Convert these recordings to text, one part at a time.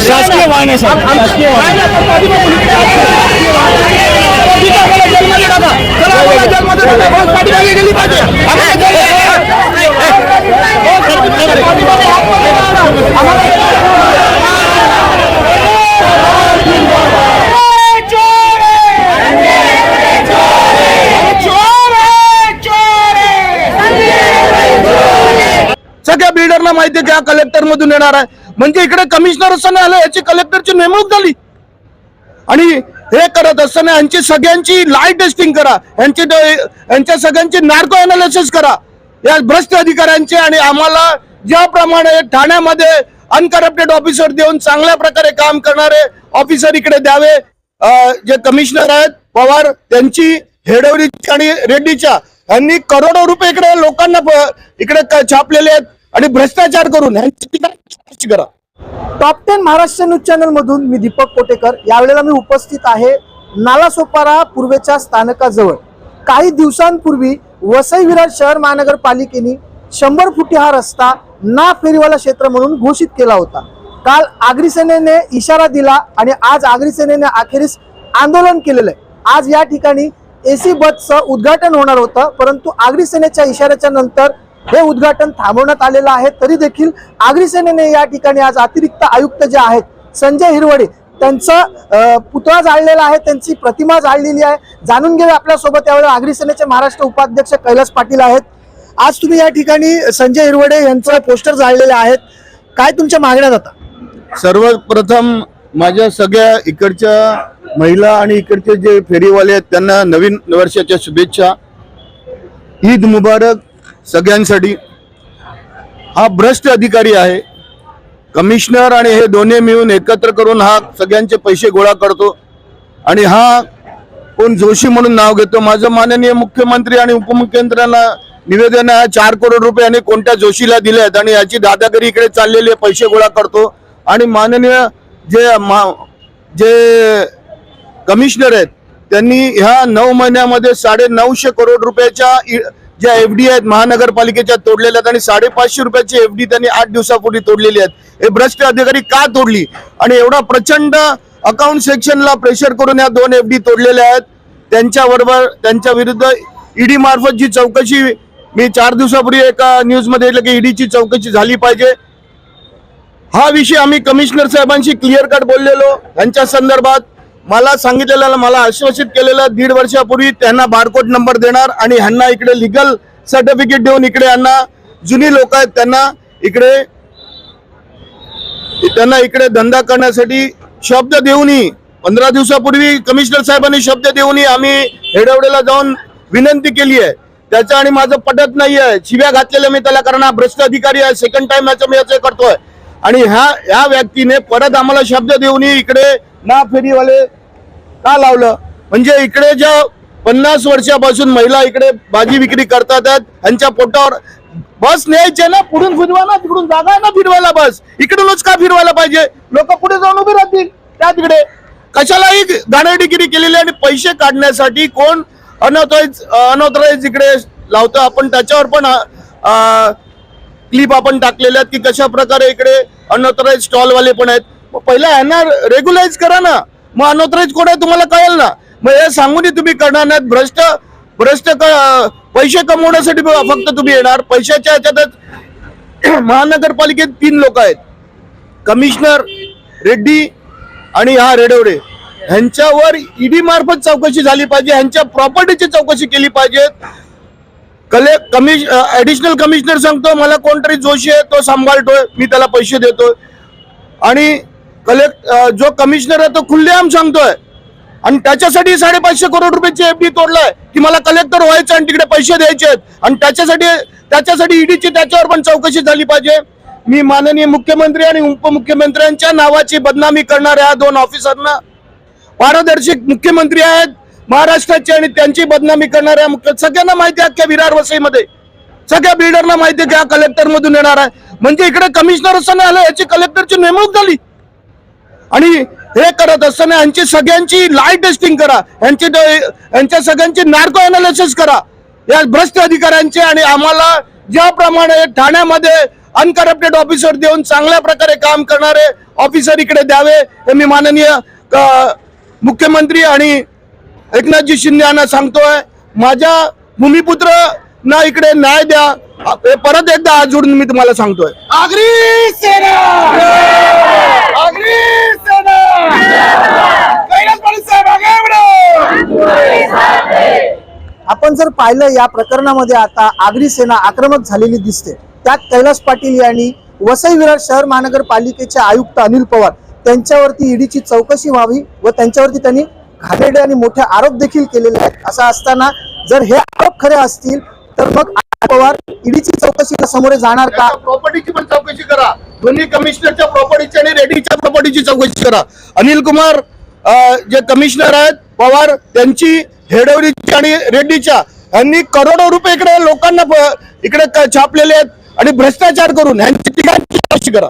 शासकीय वाहन आहे शासकीय वाहन बिल्डरना कलेक्टर मधून येणार आहे. म्हणजे इकडे कमिशनर असताना आलं याची कलेक्टरची नेमणूक झाली. आणि हे करत असताना यांची सगळ्यांची लाइट टेस्टिंग करा. यांची यांच्या सगळ्यांची नार्को अनालिसिस करा. या भ्रष्ट अधिकाऱ्यांचे आणि आम्हाला ज्याप्रमाणे ठाण्यामध्ये अनकरप्टेड ऑफिसर देऊन चांगल्या प्रकारे काम करणारे ऑफिसर इकडे द्यावे जे कमिशनर आहेत पवार त्यांची हेडवरीची आणि रेड्डीच्या यांनी करोडो रुपये इकडे लोकांना इकडे छापलेले आहेत. आणि भ्रष्टाचार करून यांची करा top ten Maharashtra news channel मधून मी दीपक कोटेकर. यावेळेला मी उपस्थित आहे नालासोपारा पूर्वेच्या स्थानकाजवळ. काही दिवसांपूर्वी वसई विरार शहर महानगरपालिकेने शंभर फुटी हा रस्ता ना फेरीवाला क्षेत्र म्हणून घोषित केला होता. काल आगरी सेनेने इशारा दिला आणि आज आगरी सेनेने अखेरीस आंदोलन केलेलं आहे. आज या ठिकाणी एसी बसचं उद्घाटन होणार होतं परंतु आगरी सेनेच्या इशाऱ्याच्या नंतर हे उद्घाटन थांबवण्यात आलेलं आहे. तरी देखील आगरी सेनेने या ठिकाणी आज अतिरिक्त आयुक्त जे आहेत संजय हिरवडे त्यांचा पुतळा जाळलेला आहे त्यांची प्रतिमा जाळलेली आहे. जाणून घेऊया आपल्यासोबत यावेळी आगरी सेनेचे महाराष्ट्र उपाध्यक्ष कैलास पाटील आहेत. आज तुम्ही या ठिकाणी संजय हिरवडे यांचं पोस्टर जाळलेले आहेत काय तुमच्या मागण्या जातात? सर्वप्रथम माझ्या सगळ्या इकडच्या महिला आणि इकडचे जे फेरीवाले आहेत त्यांना नवीन वर्षाच्या शुभेच्छा. ईद मुबारक. सगळ्यांसाठी. हा भ्रष्ट अधिकारी आहे. कमिशनर आणि हे दोन्ही मिळून एकत्र करून हा सगळ्यांचे पैसे गोळा करतो. आणि हा कोण जोशी म्हणून नाव घेतो माझं माननीय मुख्यमंत्री आणि उपमुख्यमंत्र्यांना निवेदन आहे चार करोड रुपये आणि कोणत्या जोशीला दिले आहेत आणि याची दादागिरी इकडे चाललेली पैसे गोळा करतो. आणि माननीय जे मा- जे कमिशनर आहेत त्यांनी ह्या नऊ महिन्यामध्ये साडे नऊशे करोड रुपयाच्या इ- ज्या एफ डी आहेत महानगरपालिकेच्या तोडलेल्या आहेत आणि साडेपाचशे रुपयाची एफ डी त्यांनी आठ दिवसापूर्वी तोडलेली आहेत. हे भ्रष्ट अधिकारी का तोडली? आणि एवढा प्रचंड अकाउंट सेक्शनला प्रेशर करून या दोन एफ डी तोडलेल्या आहेत. त्यांच्याबरोबर त्यांच्या विरुद्ध ईडी मार्फत जी चौकशी मी चार दिवसापूर्वी एका न्यूजमध्ये म्हटलं की ईडीची चौकशी झाली पाहिजे. हा विषय आम्ही कमिशनर साहेबांशी क्लिअर कट बोललेलो. यांच्या संदर्भात मला सांगितलेलं मला आश्वासित केलेलं दीड वर्षापूर्वी त्यांना बारकोड नंबर देणार आणि ह्यांना इकडे लिगल सर्टिफिकेट देऊन इकडे यांना जुनी लोक आहेत त्यांना इकडे त्यांना इकडे धंदा करण्यासाठी शब्द देऊनही पंधरा दिवसापूर्वी कमिशनर साहेबांनी शब्द देऊनही आम्ही हेडवडेला जाऊन विनंती केली आहे. त्याचं आणि माझं पटत नाही आहे. शिव्या घातलेल्या मी त्याला कारण हा भ्रष्ट अधिकारी आहे. सेकंड टाइम याचं मी याचं करतोय. आणि ह्या ह्या व्यक्तीने परत आम्हाला शब्द देऊनही इकडे ना फेरीवाले का लावलं? म्हणजे इकडे ज्या पन्नास वर्षापासून महिला इकडे भाजी विक्री करतात आहेत, यांच्या पोटावर बस न्यायचे ना पुढून फिरवा ना तिकडून जागा आहे ना फिरवायला बस. इकडूनच का फिरवायला पाहिजे? लोक पुढे जाऊन उभे राहतील त्या तिकडे. कशालाही गाणेडिगिरी केलेली आहे आणि पैसे काढण्यासाठी कोण अनऑथराईज अनऑथराईज इकडे लावतो? आपण त्याच्यावर पण क्लिप आपण टाकलेल्या आहेत की कशा प्रकारे इकडे अनऑथराईज स्टॉलवाले पण आहेत. पहिला यांना रेग्युलाइज करा ना. मग अनऑथराईज कोड आहे तुम्हाला कळेल ना. मग हे सांगून तुम्ही करणार नाहीत. भ्रष्ट भ्रष्ट क- पैसे कमवण्यासाठी फक्त तुम्ही येणार. पैशाच्या ह्याच्यातच महानगरपालिकेत तीन लोक आहेत. कमिशनर रेड्डी आणि हा रेडवडे. ह्यांच्यावर ईडी मार्फत चौकशी झाली पाहिजे. ह्यांच्या प्रॉपर्टीची चौकशी केली पाहिजे. कले कमिश ऍडिशनल कमिशनर सांगतो मला कोणतरी जोशी आहे तो सांभाळतोय. मी त्याला पैसे देतोय. आणि कलेक्ट जो कमिशनर आहे तो खुल्लेआम सांगतोय. आणि त्याच्यासाठी साडेपाचशे करोड रुपयाची एफडी तोडलाय की मला कलेक्टर व्हायचं आणि तिकडे पैसे द्यायचे आहेत. आणि त्याच्यासाठी त्याच्यासाठी ईडीची त्याच्यावर पण चौकशी झाली पाहिजे. मी माननीय मुख्यमंत्री आणि उपमुख्यमंत्र्यांच्या नावाची बदनामी करणाऱ्या दोन ऑफिसरना पारदर्शी मुख्यमंत्री आहेत महाराष्ट्राचे आणि त्यांची बदनामी करणाऱ्या मुख्य सगळ्यांना माहिती आहे अख्ख्या विरार वसईमध्ये. सगळ्या बिल्डरना माहिती आहे की हा कलेक्टर मधून येणार आहे. म्हणजे इकडे कमिशनर असं नाही आलं याची कलेक्टरची नेमणूक झाली. आणि हे करत असताना यांची सगळ्यांची लाय टेस्टिंग करा. यांची यांच्या सगळ्यांची नार्को अनालिसिस करा. या भ्रष्ट अधिकाऱ्यांचे आणि आम्हाला ज्याप्रमाणे ठाण्यामध्ये अनकरप्टेड ऑफिसर देऊन चांगल्या प्रकारे काम करणारे ऑफिसर इकडे द्यावे हे मी माननीय मुख्यमंत्री आणि एकनाथजी शिंदे यांना सांगतोय. माझ्या भूमिपुत्र ना इकडे न्याय द्या. हे परत एकदा आज जोडून मी तुम्हाला सांगतोय. आगरी सेना! आपण जर पाहिलं या प्रकरणामध्ये आता आगरी सेना आक्रमक झालेली दिसते. त्यात कैलास पाटील यांनी वसई विरार शहर महानगरपालिकेचे आयुक्त अनिल पवार त्यांच्यावरती ईडीची चौकशी व्हावी व त्यांच्यावरती त्यांनी घाणेरडे आणि मोठे आरोप देखील केलेले आहेत. असं असताना जर हे आरोप खरे असतील तर मग पवार ईडीची चौकशीला समोर जाणार का? प्रॉपर्टीची पण चौकशी करा. दोन्ही कमिशनरच्या प्रॉपर्टीची आणि रेड्डीच्या प्रॉपर्टीची चौकशी करा. अनिल कुमार जे कमिशनर आहेत पवार त्यांची हेडवलीची आणि रेड्डीच्या यांनी करोडो रुपये इकडे लोकांना इकडे छापलेले आहेत आणि भ्रष्टाचार करून यांची तिघांची चौकशी करा.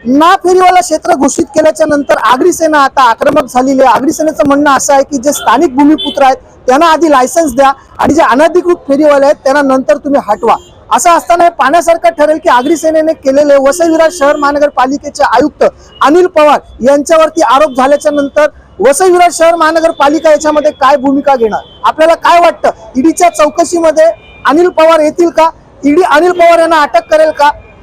ना फेरीवाला क्षेत्र घोषित केल्याच्यानंतर आगरी सेना आता आक्रमक झालेली आहे. आगरी सेनेचं म्हणणं असं आहे की जे स्थानिक भूमिपुत्र आहेत त्यांना आधी लायसन्स द्या आणि जे अनधिकृत फेरीवाले आहेत त्यांना नंतर तुम्ही हटवा. असं असताना हे पाहण्यासारखं ठरेल की आगरी सेनेने केलेले वसईविरार शहर महानगरपालिकेचे आयुक्त अनिल पवार यांच्यावरती आरोप झाल्याच्यानंतर वसईविरार शहर महानगरपालिका याच्यामध्ये काय भूमिका घेणार? आपल्याला काय वाटतं? ईडीच्या चौकशीमध्ये अनिल पवार येतील का? ईडी अनिल पवार यांना अटक करेल का?